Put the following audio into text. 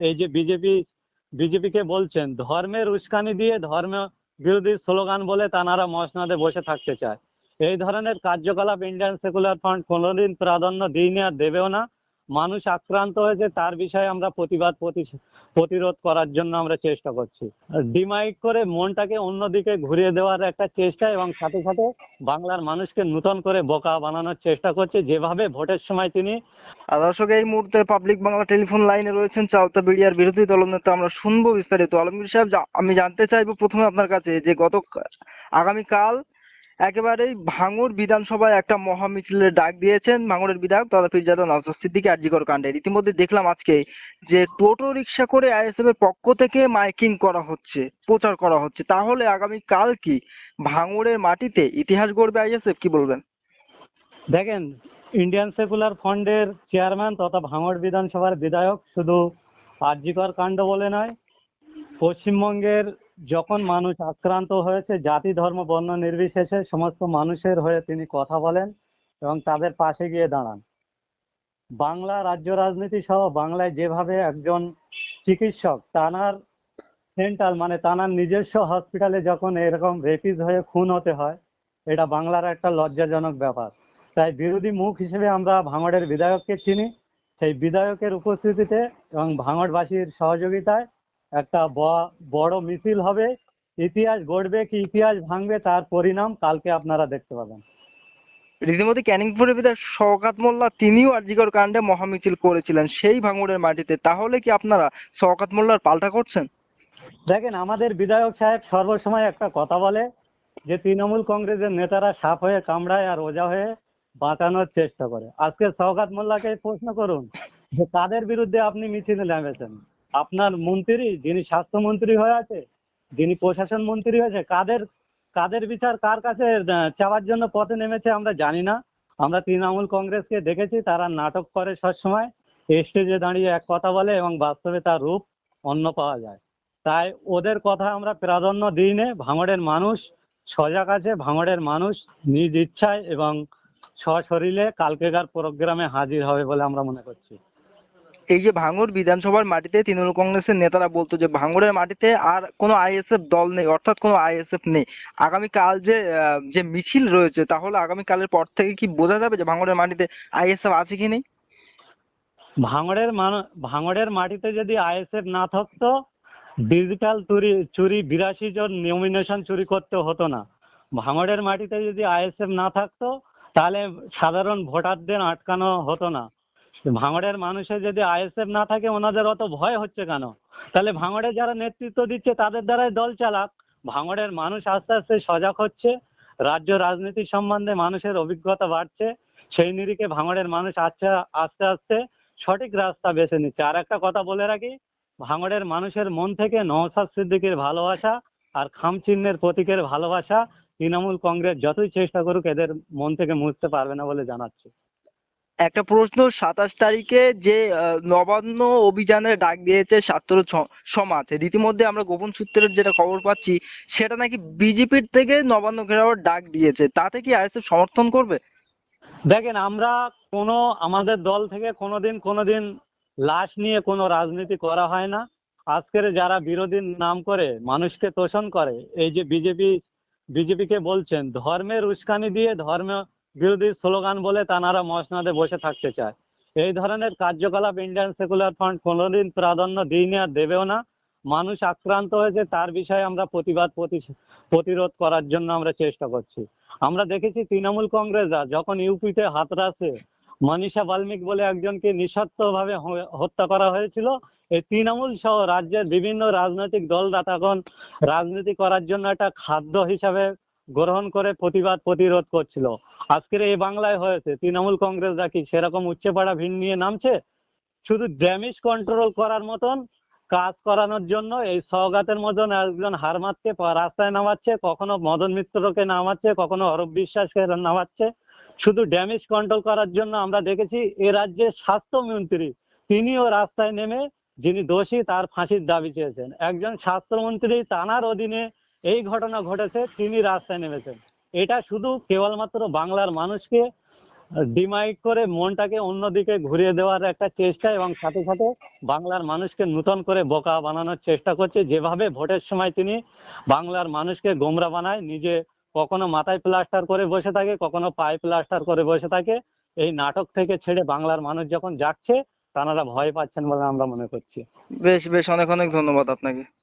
এই যে বিজেপি, বিজেপিকে বলছেন, ধর্মের উস্কানি দিয়ে ধর্ম বিরোধী স্লোগান বলে তানারা মসনাদে বসে থাকতে চায়। এই ধরনের কার্যকলাপ ইন্ডিয়ান সেকুলার ফ্রন্ট কোনোদিন প্রাধান্য দিইনি আর দেবেও না। মানুষ আক্রান্ত হয়েছে, তার বিষয়ে আমরা প্রতিবাদ প্রতিরোধ করার জন্য আমরা চেষ্টা করছি। ডিমাইট করে মনটাকে অন্যদিকে ঘুরিয়ে দেওয়ার একটা চেষ্টা এবং সাথে সাথে বাংলার মানুষকে নূতন করে বোকা বানানোর চেষ্টা করছে, যেভাবে ভোটের সময় তিনি দর্শক, এই মুহূর্তে পাবলিক বাংলা টেলিফোন লাইনে রয়েছেন চালতা বিড়িয়ার বিরোধী দলনেতা, আমরা শুনব বিস্তারিত। আলমগীর সাহেব আমি জানতে চাইব প্রথমে আপনার কাছে যে গত, আগামীকাল একেবারেই ভাঙড় বিধানসভায় একটা মহা মিছিলের ডাক দিয়েছেন ভাঙড়ের বিধায়ক তথা পীরজাদা নওসাদ সিদ্দিকী আরজিকর কাণ্ডের ইতিমধ্যে দেখলাম আজকে যে টোটো রিক্সা করে আইএসএফ এর পক্ষ থেকে মাইকিং করা হচ্ছে, প্রচার করা হচ্ছে। তাহলে আগামী কাল কি ভাঙড়ের মাটিতে ইতিহাস গড়বে আইএসএফ, কি বলবেন? দেখেন, ইন্ডিয়ান সেকুলার ফ্রন্টের চেয়ারম্যান তথা ভাঙড় বিধানসভার বিধায়ক শুধু আর্যিকর কাণ্ড বলে নয়, পশ্চিমবঙ্গের যখন মানুষ আক্রান্ত হয়েছে, জাতি, ধর্ম, বর্ণ নির্বিশেষে সমস্ত মানুষের হয়ে তিনি কথা বলেন এবং তাদের পাশে গিয়ে দাঁড়ান। বাংলা রাজ্য রাজনীতি সহ বাংলায় যেভাবে একজন চিকিৎসক তানার সেন্ট্রাল মানে তানার নিজস্ব হসপিটালে যখন এরকম রেপিস হয়ে খুন হতে হয়, এটা বাংলার একটা লজ্জাজনক ব্যাপার। তাই বিরোধী মুখ হিসেবে আমরা ভাঙড়ের বিধায়ককে চিনি। সেই বিধায়কের উপস্থিতিতে এবং ভাঙড়বাসীর সহযোগিতায় একটা বড় মিছিল হবে। ইতিহাস গড়বে কি ইতিহাস ভাঙবে তার পরিণাম কালকে আপনারা দেখতে পাবেন। রীতিমতো ক্যানিংপুরের বিধায়ক শওকাত মোল্লা তিনিও আরজিকর কাণ্ডে মহামিছিল করেছিলেন সেই ভাঙড়ের মাটিতে। তাহলে কি আপনারা শওকাত মোল্লার পাল্টা করছেন? দেখেন আমাদের বিধায়ক সাহেব সর্বসময় একটা কথা বলে যে তৃণমূল কংগ্রেসের নেতারা সাপ হয়ে কামড়ায় আর ওজা হয়ে বাঁচানোর চেষ্টা করে। আজকে সৌগাত মোল্লাকে প্রশ্ন করুন যে কাদের বিরুদ্ধে আপনি মিছিলে নেমেছেন? আপনার মন্ত্রী, যিনি স্বাস্থ্যমন্ত্রী হয়ে আছে, যিনি প্রশাসন মন্ত্রী হয়েছে কাদের কাদের বিচার কার কাছে চাওয়ার জন্য পথে নেমেছে আমরা জানি না। আমরা তৃণমূল কংগ্রেসকে দেখেছি, তারা নাটক করে সবসময়। স্টেজে দাঁড়িয়ে এক কথা বলে এবং বাস্তবে তার রূপ অন্য পাওয়া যায়। তাই ওদের কথা আমরা প্রাধান্য দিই নে, ভাঙড়ের মানুষ, সজাগ আছে ভাঙড়ের মানুষ, নিজ ইচ্ছায় এবং সশরীরে কালকেকার প্রোগ্রামে হাজির হবে বলে আমরা মনে করছি। এই যে ভাঙড় বিধানসভার মাটিতে তৃণমূল কংগ্রেসের নেতারা বলতো যে ভাঙড়ের মাটিতে আর কোনো আইএসএফ দল নেই, অর্থাৎ কোনো আইএসএফ নেই। আগামী কাল যে যে মিছিল রয়েছে, তাহলে আগামী কালের পর থেকে কি বোঝা যাবে যে ভাঙড়ের মাটিতে আইএসএফ আছে কি নেই? ভাঙড়ের ভাঙড়ের মাটিতে যদি আইএসএফ না থাকতো, ডিজিটাল চুরি চুরি বিরাশি জন নমিনেশন চুরি করতে হতো না। ভাঙড়ের মাটিতে যদি আইএসএফ না থাকতো, তাহলে সাধারণ ভোটারদের আটকানো হতো না। ভাঙড়ের মানুষের যদি আইএসএফ না থাকে, ওনাদের অত ভয় হচ্ছে কেন? তাহলে ভাঙড়ে যারা নেতৃত্ব দিচ্ছে, তাদের দ্বারাই দল চালাক। ভাঙড়ের মানুষ আস্তে আস্তে সজাগ হচ্ছে, রাজ্য রাজনীতি সম্বন্ধে মানুষের অভিজ্ঞতা বাড়ছে। সেই নিরিখে ভাঙড়ের মানুষ আচ্ছা আস্তে আস্তে সঠিক রাস্তা বেছে নিচ্ছে। আর একটা কথা বলে রাখি, ভাঙড়ের মানুষের মন থেকে নওসাদ সিদ্দিকের ভালোবাসা আর খাম চিহ্নের প্রতীকের ভালোবাসা তৃণমূল কংগ্রেস যতই চেষ্টা করুক, এদের মন থেকে মুছতে পারবে না বলে জানাচ্ছে। একটা প্রশ্ন, সাতাশ তারিখে যে নবান্ন অভিযানের ডাক দিয়েছে ছাত্র সমাজ, রীতিমধ্যে আমরা গোপন সূত্রের যেটা খবর পাচ্ছি, সেটা নাকি বিজেপির থেকে নবান্ন ঘেরাওয়ের ডাক দিয়েছে, তাতে কি আইএসএফ সমর্থন করবে? দেখেন, আমরা কোনো, আমাদের দল থেকে কোনোদিন কোনোদিন লাশ নিয়ে কোনো রাজনীতি করা হয় না। আজকের যারা বিরোধীর নাম করে, মানুষকে তোষণ করে, এই যে বিজেপি, বিজেপিকে বলছেন, ধর্মের উস্কানি দিয়ে ধর্ম বিরোধী স্লোগান বলে তানারা মসনাদে বসে থাকতে চায়। এই ধরনের কার্যকলাপ ইন্ডিয়ান সেকুলার ফ্রন্ট কোনোদিন প্রাধান্য দিইনি আর দেবেও না। মানুষ আক্রান্ত হয়েছে, তার বিষয়ে আমরা প্রতিবাদ প্রতিরোধ করার জন্য আমরা চেষ্টা করছি। আমরা দেখেছি তৃণমূল কংগ্রেসরা যখন ইউপিতে হাতরাসে মনীষা বাল্মিক বলে একজনকে নিঃস্বার্থভাবে হত্যা করা হয়েছিল। এই তৃণমূল সহ রাজ্যের বিভিন্ন রাজনৈতিক দলরা তখন রাজনীতি করার জন্য একটা খাদ্য হিসাবে গ্রহণ করে প্রতিবাদ, প্রতিরোধ করছিল। আজকের এই বাংলায় হয়েছে, তৃণমূল কংগ্রেসরা কি সেরকম উচ্চপাড়া ভিড় নিয়ে নামছে? শুধু ড্যামেজ কন্ট্রোল করার মতন, কাজ করানোর জন্য এই সওগাতের মতন একজন হারমাতকে পা- রাস্তায় নামাচ্ছে, কখনো মদন মিত্রকে নামাচ্ছে, কখনো অরূপ বিশ্বাসকে নামাচ্ছে। শুধু ড্যামেজ কন্ট্রোল করার জন্য আমরা দেখেছি, এ রাজ্যের স্বাস্থ্যমন্ত্রী তিনিও রাস্তায় নেমে, যিনি দোষী তার ফাঁসির দাবি চেয়েছেন। একজন স্বাস্থ্যমন্ত্রী তানার অধীনে এই ঘটনা ঘটেছে, তিনি রাস্তায় নেমেছেন। এটা শুধু কেবলমাত্র বাংলার মানুষকে ডিমাইড করে মনটাকে অন্যদিকে ঘুরিয়ে দেওয়ার একটা চেষ্টা এবং সাথে সাথে বাংলার মানুষকে নূতন করে বোকা বানানোর চেষ্টা করছে। যেভাবে ভোটের সময় তিনি বাংলার মানুষকে গোমরা বানায়, নিজে কখনো মাথায় প্লাস্টার করে বসে থাকে, কখনো পায়ে প্লাস্টার করে বসে থাকে, এই নাটক থেকে ছেড়ে বাংলার মানুষ যখন যাচ্ছে, তারা ভয় পাচ্ছেন বলে আমরা মনে করছি। বেশ বেশ, অনেক অনেক ধন্যবাদ আপনাকে।